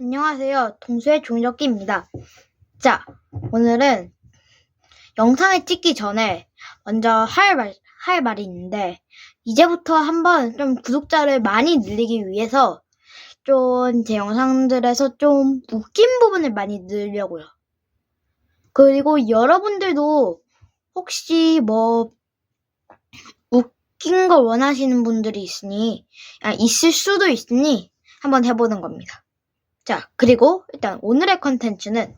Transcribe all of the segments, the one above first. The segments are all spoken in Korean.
안녕하세요. 동수의 종적기입니다. 자, 오늘은 영상을 찍기 전에 먼저 할 말, 할 말이 있는데, 이제부터 한번 좀 구독자를 많이 늘리기 위해서 좀 제 영상들에서 좀 웃긴 부분을 많이 넣으려고요. 그리고 여러분들도 혹시 뭐 웃긴 걸 원하시는 분들이 있으니, 아, 있을 수도 있으니 한번 해보는 겁니다. 자, 그리고 일단 오늘의 컨텐츠는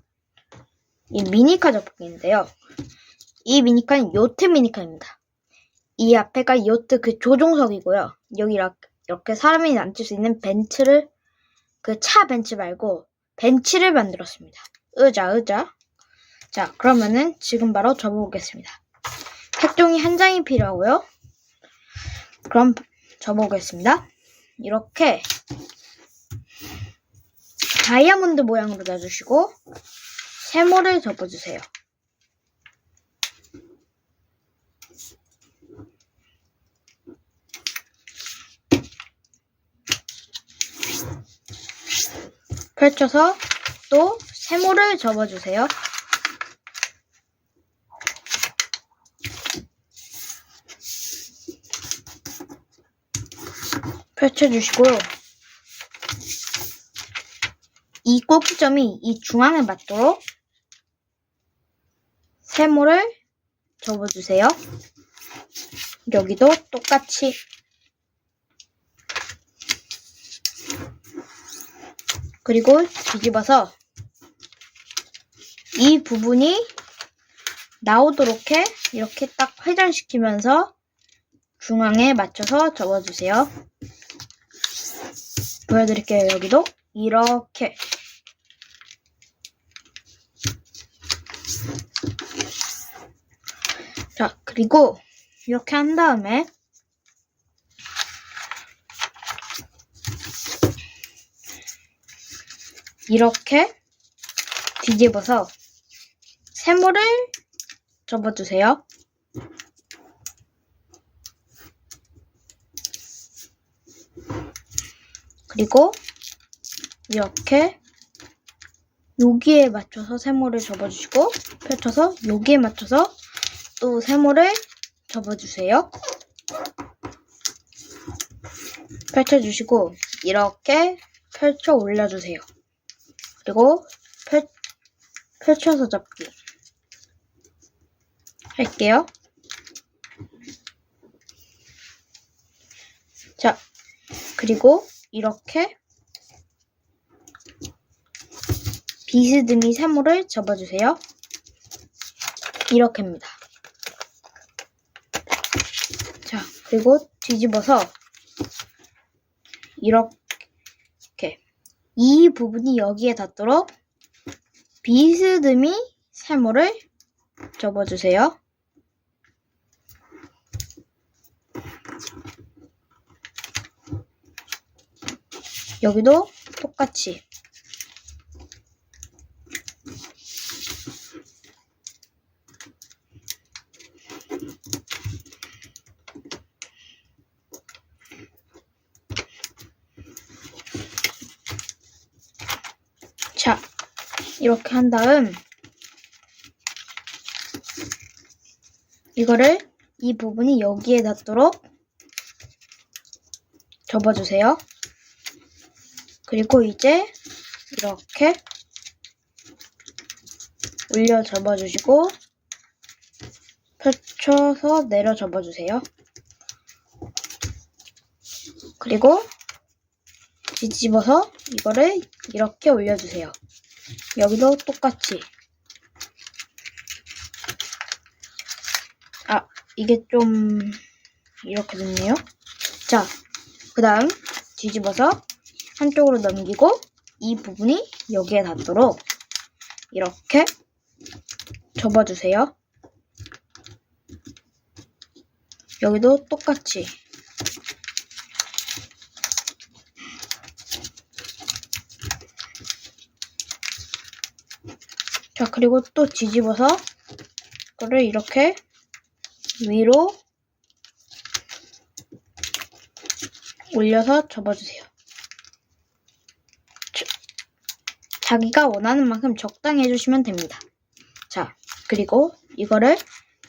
이 미니카 접기인데요. 이 미니카는 요트 미니카입니다. 이 앞에가 요트 그 조종석이고요. 여기 이렇게, 이렇게 사람이 앉을 수 있는 벤츠를 그 차 벤츠 말고 벤치를 만들었습니다. 의자, 의자. 자, 그러면은 지금 바로 접어보겠습니다. 색종이 한 장이 필요하고요. 그럼 접어보겠습니다. 이렇게 다이아몬드 모양으로 놔주시고 세모를 접어주세요. 펼쳐서 또 세모를 접어주세요. 펼쳐주시고요. 이 꼭지점이 이 중앙에 맞도록 세모를 접어주세요. 여기도 똑같이 그리고 뒤집어서 이 부분이 나오도록 해 이렇게 딱 회전시키면서 중앙에 맞춰서 접어주세요. 보여드릴게요. 여기도 이렇게 자, 그리고 이렇게 한 다음에 이렇게 뒤집어서 세모를 접어주세요. 그리고 이렇게 여기에 맞춰서 세모를 접어주시고 펼쳐서 여기에 맞춰서 또 세모를 접어주세요. 펼쳐주시고 이렇게 펼쳐 올려주세요. 그리고 펼, 펼쳐서 접기 할게요. 자, 그리고 이렇게 비스듬히 세모를 접어주세요. 이렇게입니다. 자, 그리고 뒤집어서 이렇게 이 부분이 여기에 닿도록 비스듬히 세모를 접어주세요. 여기도 똑같이 자, 이렇게 한 다음 이거를 이 부분이 여기에 닿도록 접어주세요. 그리고 이제 이렇게 올려 접어주시고 펼쳐서 내려 접어주세요. 그리고 뒤집어서 이거를 이렇게 올려주세요. 여기도 똑같이. 아, 이게 좀 이렇게 됐네요. 자, 그 다음 뒤집어서 한쪽으로 넘기고 이 부분이 여기에 닿도록 이렇게 접어주세요. 여기도 똑같이 자, 그리고 또 뒤집어서 이거를 이렇게 위로 올려서 접어주세요. 자, 자기가 원하는 만큼 적당히 해주시면 됩니다. 자, 그리고 이거를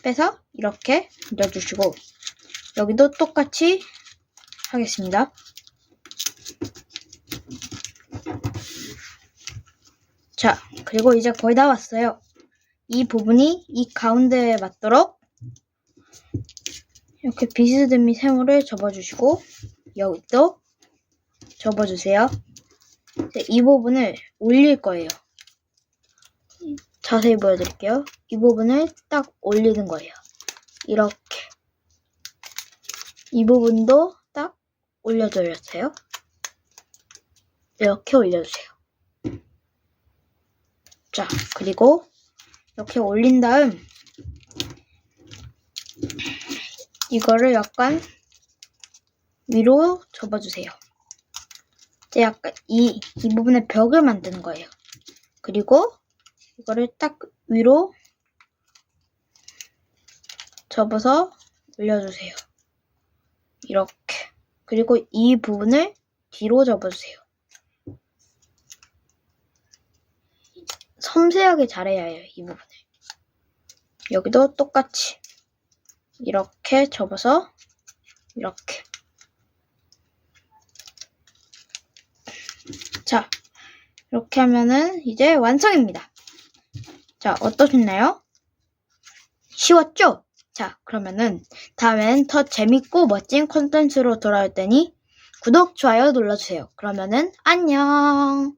빼서 이렇게 넣어주시고 여기도 똑같이 하겠습니다. 자, 그리고 이제 거의 다 왔어요. 이 부분이 이 가운데에 맞도록 이렇게 비스듬히 세모를 접어주시고 여기도 접어주세요. 이 부분을 올릴 거예요. 자세히 보여드릴게요. 이 부분을 딱 올리는 거예요. 이렇게. 이 부분도 딱 올려줘주세요. 이렇게 올려주세요. 자, 그리고 이렇게 올린 다음 이거를 약간 위로 접어주세요. 이제 약간 이, 이 부분에 벽을 만드는 거예요. 그리고 이거를 딱 위로 접어서 올려주세요. 이렇게. 그리고 이 부분을 뒤로 접어주세요. 섬세하게 잘해야 해요, 이 부분을. 여기도 똑같이. 이렇게 접어서, 이렇게. 자, 이렇게 하면은 이제 완성입니다. 자, 어떠셨나요? 쉬웠죠? 자, 그러면은 다음엔 더 재밌고 멋진 콘텐츠로 돌아올 테니 구독, 좋아요 눌러주세요. 그러면은 안녕!